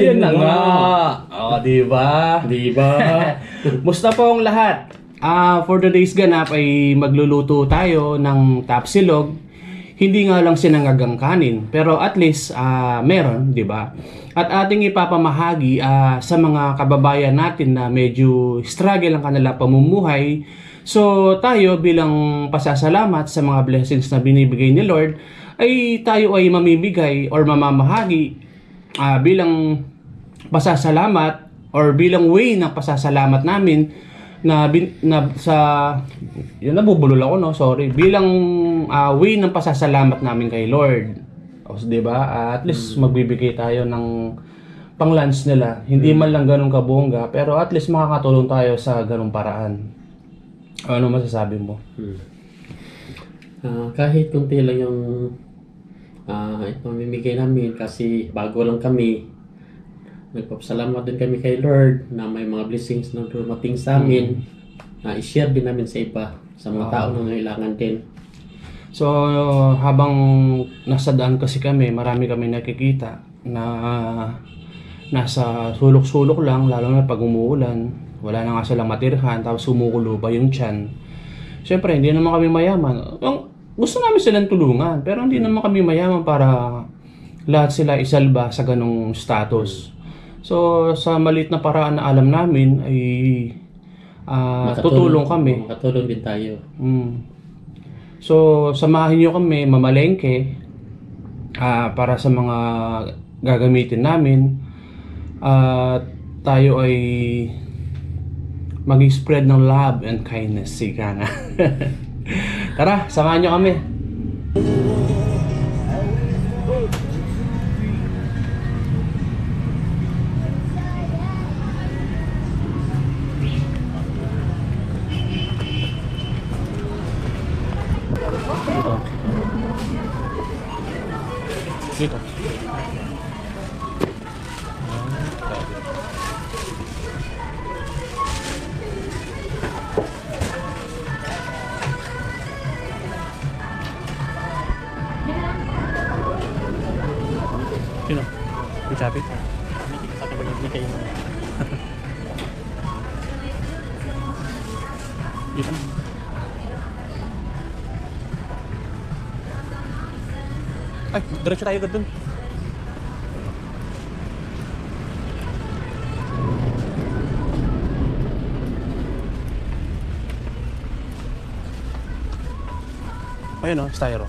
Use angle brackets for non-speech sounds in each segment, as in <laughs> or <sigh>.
Yan na nga. O, di ba? Di ba? <laughs> Musta po ang lahat? Ah, for today's ganap ay magluluto tayo ng tapsilog. Hindi nga lang sinangagang kanin, pero at least ah, meron, 'di ba? At ating ipapamahagi ah, sa mga kababayan natin na medyo struggle ang kanilang pamumuhay. So, tayo bilang pasasalamat sa mga blessings na binibigay ni Lord, ay tayo ay mamimigay or mamamahagi ah, bilang pasasalamat or bilang way ng pasasalamat namin na, bin, na sa yun nabubulol ako no? Sorry. Bilang ah, way ng pasasalamat namin kay Lord. O, 'di ba? Ah, at least magbibigay tayo ng pang lunch nila. Hindi man lang ganun kabongga pero at least makakatulong tayo sa ganung paraan. Ano masasabi mo? Hmm. Ah, kahit kunti lang yung ah pamimigay namin kasi bago lang kami. Nagpapasalamat din kami kay Lord na may mga blessings na dumating sa amin na i-share din namin sa iba, sa mga tao na nangailangan din. So, habang nasa daan kasi kami, marami kami nakikita na nasa sulok-sulok lang, lalo na pag umuulan. Wala na nga silang matirhan, tapos sumukulo pa yung tiyan. Siyempre, hindi naman kami mayaman. Ang, gusto namin silang tulungan, pero hindi naman kami mayaman para lahat sila isalba sa ganong status. So, sa malit na paraan na alam namin ay ah, tutulong kami. Makatulong din tayo. Mm. So, samahin nyo kami mamalengke ah, para sa mga gagamitin namin. At tayo ay mag-spread ng love and kindness. Sika nga. <laughs> Tara, samahan nyo kami. Dito. Ay, diretso tayo agad dun. Ayun o, styro.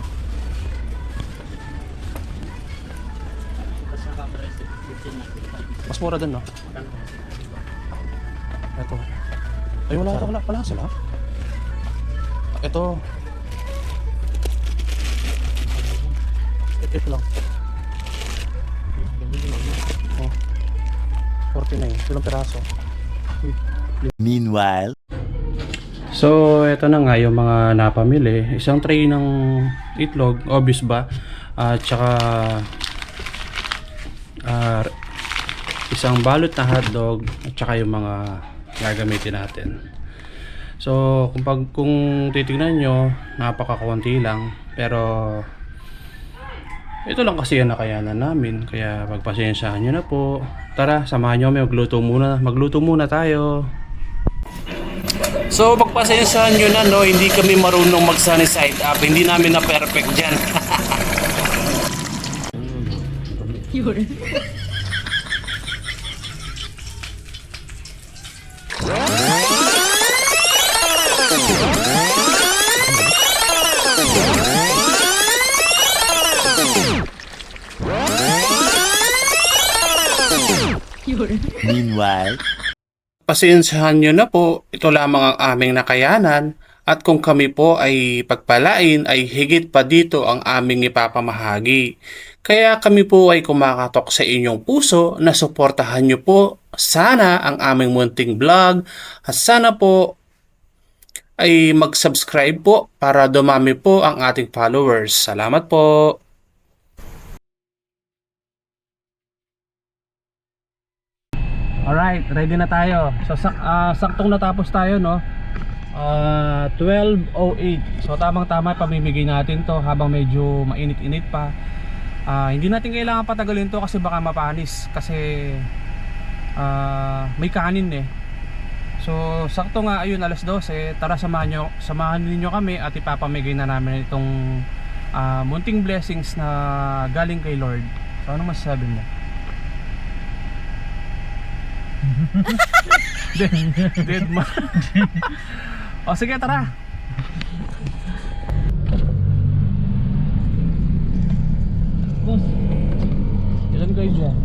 Mas mura dun, no? Ito. Ay, wala, wala, wala sila. Ito. Ito lang. Oh. 49. Ilang peraso. Meanwhile, So, ito na nga yung mga napamili. Isang tray ng itlog, obvious ba? At saka ah, isang balot na hotdog at saka yung mga gagamitin natin. So, kung pag kung titingnan nyo, napakakunti lang. Pero ito lang kasi ang nakayanan namin. Kaya pagpasensyahan nyo na po. Tara, samahan nyo kami magluto muna. Magluto muna tayo. So, pagpasensyahan nyo na, no, hindi kami marunong mag sunny side up. Hindi namin na perfect dyan. <laughs> <laughs> meanwhile, Pasensyahan nyo na po, ito lamang ang aming nakayanan at kung kami po ay pagpalain ay higit pa dito ang aming ipapamahagi. Kaya kami po ay kumakatok sa inyong puso na suportahan nyo po sana ang aming munting vlog at sana po ay mag-subscribe po para dumami po ang ating followers. Salamat po! Alright, ready na tayo. So sak ah, saktong natapos tayo, no? Ah, 12:08. So tamang-tama pamimigay natin 'to habang medyo mainit-init pa. Ah, hindi natin kailangan patagalin to kasi baka mapanis kasi ah, may kanin eh. So, sakto nga ayun alas 12, tara samahan nyo, samahan niyo kami at ipapamigay na namin itong ah, munting blessings na galing kay Lord. So, ano masasabi mo? Dead, dead ma. o sige, tara. Boss, ilan kayo dyan?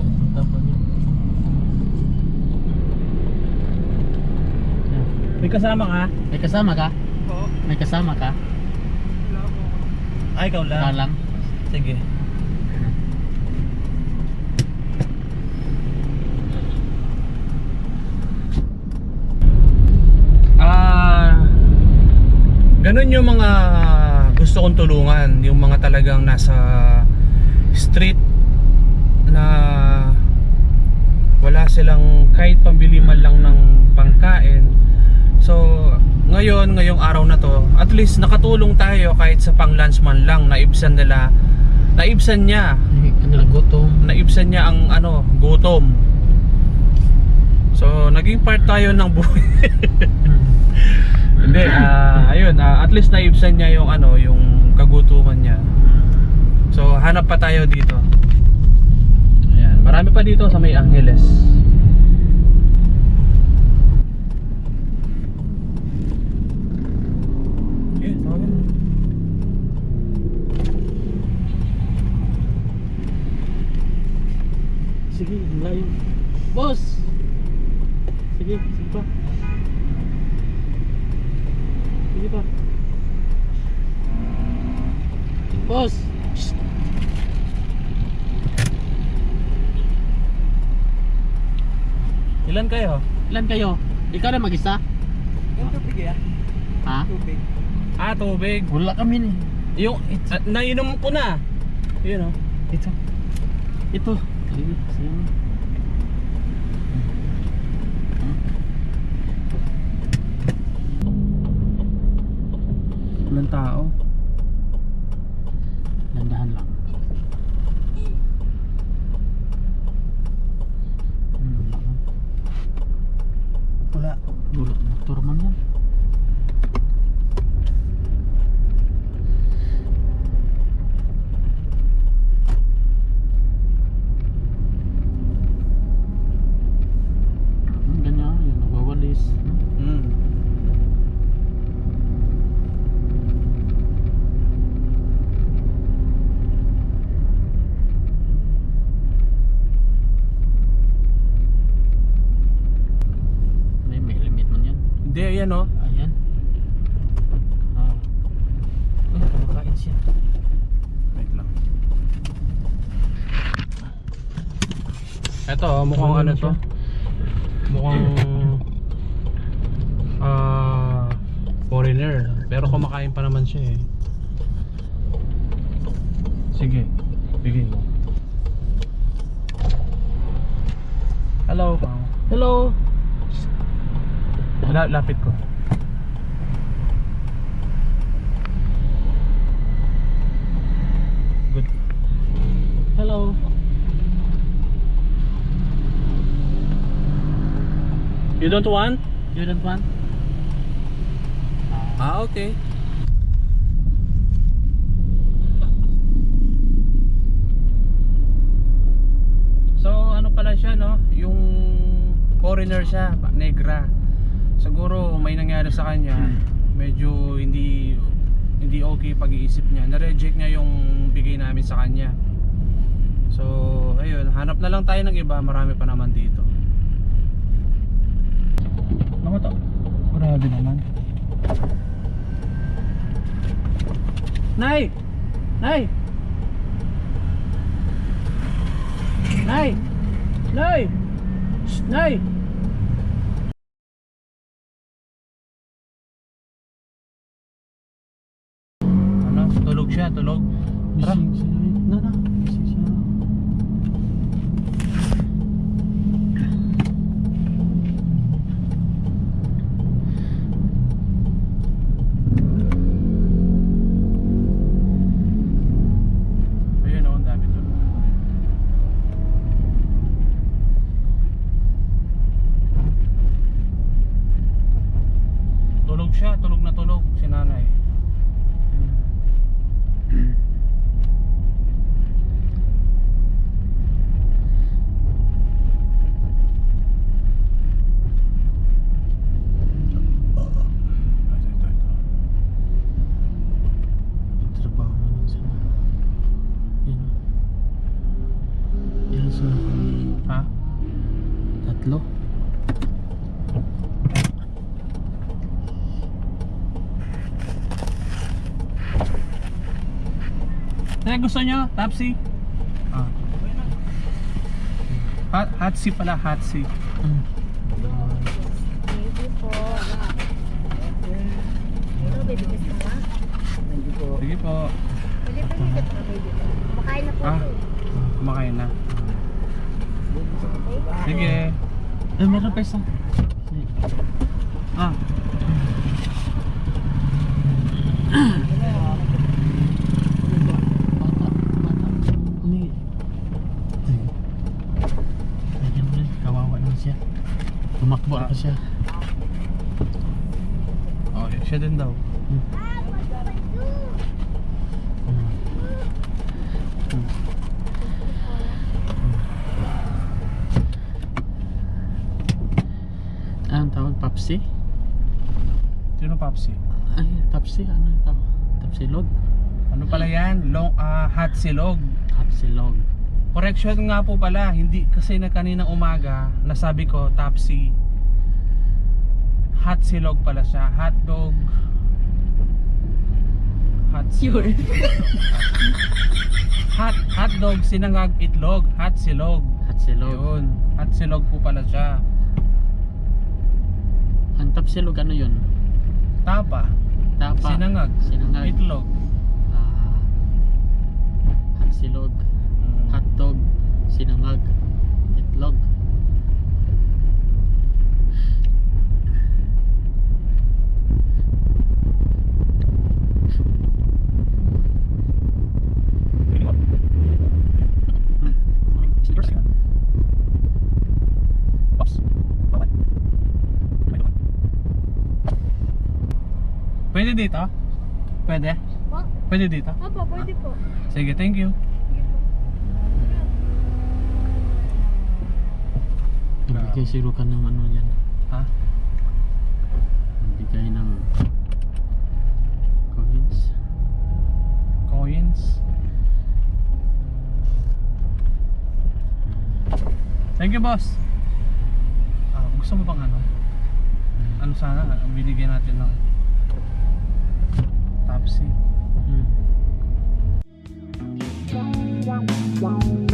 May kasama ka? May kasama ka? Oo. May kasama ka? Ay, ikaw Ikaw lang? Sige. Ah, ganun yung mga gusto kong tulungan, yung mga talagang nasa street na wala silang kahit pambili man lang ng pangkain. So, ngayon, ngayong araw na to, at least nakatulong tayo kahit sa pang-lunch man lang, naibsan nila, naibsan niya, Ay, kanila gutom. naibsan niya ang ano, gutom. So, naging part tayo ng buhay. <laughs> Hindi, ah, ayun, ah, at least naibsan niya yung ano, yung kagutuman niya. So, hanap pa tayo dito. Ayan, marami pa dito sa may Angeles. Mo. Sige, layo. Boss! Sige, sige pa. Sige pa. Boss! Ilan kayo? Ilan kayo? Ikaw na mag-isa? Yung tubig yan? Ha? Tubig. Ah, tubig. Wala kami ni. Yung, ah, nainom ko na. Yun oh. Ito. Ito. Sige, sige. Walang tao. Landahan lang. Hmm, wala. Wala. Dulot motor man yan. Hmm, Ganyan, yung nagwawalis. Mm. May, may limit man yan. Ayan oh. Ayan. Ah. Ay, kumakain siya. Wait lang. Ito, oh, mukhang ano to. Mukhang ah foreigner. Pero kumakain pa naman siya eh. Sige, bigay mo. Hello. Hello! La lapit ko. Good. Hello! You don't want? You don't want? Ah, okay. So, ano pala siya, no? Yung foreigner siya, negra. Siguro may nangyari sa kanya, medyo hindi hindi okay pag-iisip niya. Na-reject niya yung bigay namin sa kanya. So, ayun, hanap na lang tayo ng iba, marami pa naman dito. Ano to? Grabe naman. Nay! Nay! Nay! Nay! Shh, Nay! Siya, tulog. Tara. Gising siya. Na na. Gising siya. Ayun oh, ang dami doon. siya, tulog na tulog si nanay. Ito, ito, ito. Yung trabaho na lang sila. Yan. Yan sila. Ha? Tatlo. Kaya gusto nyo, Tapsi? Ah. Hot, hot seat pala, hot seat. Mm. Sige po. Pwede pa yung ito, baby. Kumakain na po Ah. Kumakain na. Sige. Eh, meron pa isa. Ah. <clears throat> Bata. Bata. Umi. Lagyan mo rin. Kawawa naman siya. Tumakbo na siya. Oh, siya din daw. Hmm. Ah, ang tawag Papsi? Sino Papsi? Ay, Tapsi, ano ito? Tapsilog? Ano pala yan? Long, ah, hot silog. Tapsilog. Correction nga po pala, hindi kasi na kaninang umaga, nasabi ko, Tapsi. Hot silog pala siya. Hot dog. Hot silog. <laughs> hot, hot dog, sinangag, itlog. Hot silog. Tapsilog. Yun. Hot silog po pala siya. Ang Tapsilog ano yun? Tapa. Tapa. Sinangag. Sinangag. Itlog. Ah, Tapsilog. Mm. Hotdog. Sinangag. Itlog. Pwede dito? Pwede? Po? Pwede dito? Opo, pwede po. Sige, thank you. Nagbigay siguro ka ng ano yan. Ha? Nagbigay ng coins. Coins? Thank you, boss. Ah, gusto mo bang ano? Ano sana? Binigyan natin ng Tapsi. Hmm.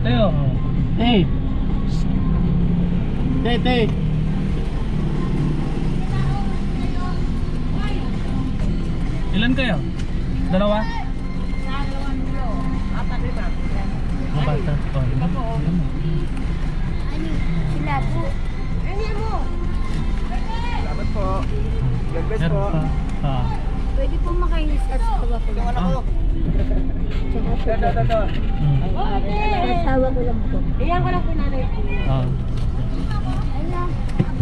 Teo. Hey! Tay, tay! Ilan kayo? Dalawa? Ang bata. Oh, ilan? Ilan? Ano? Sila po. Ano mo? Meron pa. Ah. Pwede po makainis sa asawa ko lang. Ah, Po. Hmm. Sa asawa ko lang po. Iyan ko lang po nanay ko. Ah. Ano?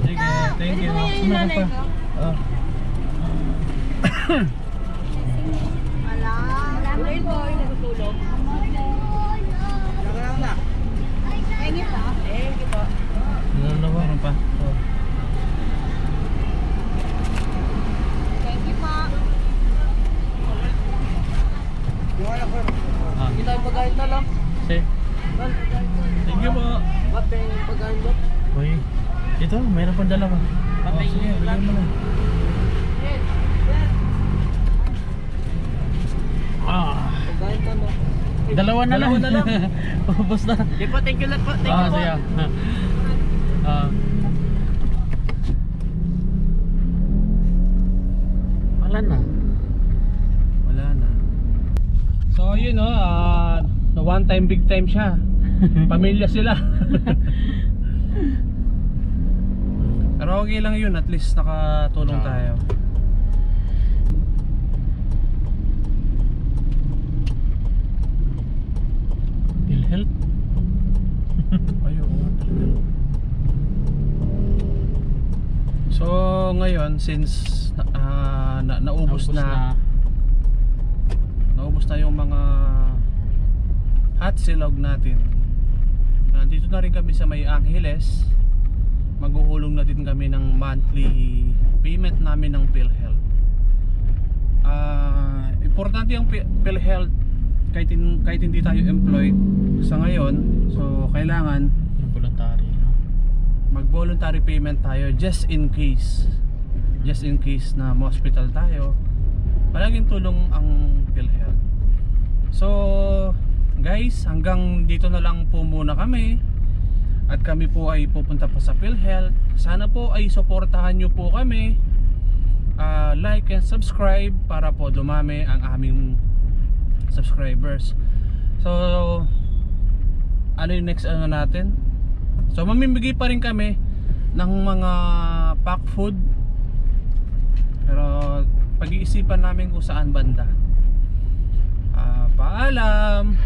sige, thank you. Wala. Salamat po. Natutulog. Thank you po. Ano meron pa? Oh. Thank you po. Ah. Say. Thank you po. Uy. Ito, meron pa dalawa. Oh, sige, bigyan mo na. Ah. Dalawa na lang. Dalawa na lang. <laughs> Ubus na. Di po, thank you lang po. Thank Ah, you po. sige. <laughs> Ah. Wala na. Wala na. So yun no, ah, na one time big time siya. <laughs> Pamilya sila. Pero okay lang yun, at least nakatulong Ah. tayo. PhilHealth. <laughs> Ay, oo nga talaga. So ngayon, since ah, na, naubos, Naubos na, naubos na yung mga hot silog natin. Nandito na rin kami sa may Angeles. Maghuhulong na din kami ng monthly payment namin ng PhilHealth. Ah, importante yung Phi- PhilHealth kahit, hin- kahit hindi tayo employed sa ngayon. So, kailangan Yung voluntary. No? mag-voluntary payment tayo just in case. Just in case na hospital tayo. Palaging tulong ang PhilHealth. So, guys, hanggang dito na lang po muna kami. At kami po ay pupunta pa sa PhilHealth. Sana po ay suportahan nyo po kami. Ah, like and subscribe para po dumami ang aming subscribers. So, ano yung next ano natin? So mamimigay pa rin kami ng mga pack food. Pero pag-iisipan namin kung saan banda. Ah, paalam.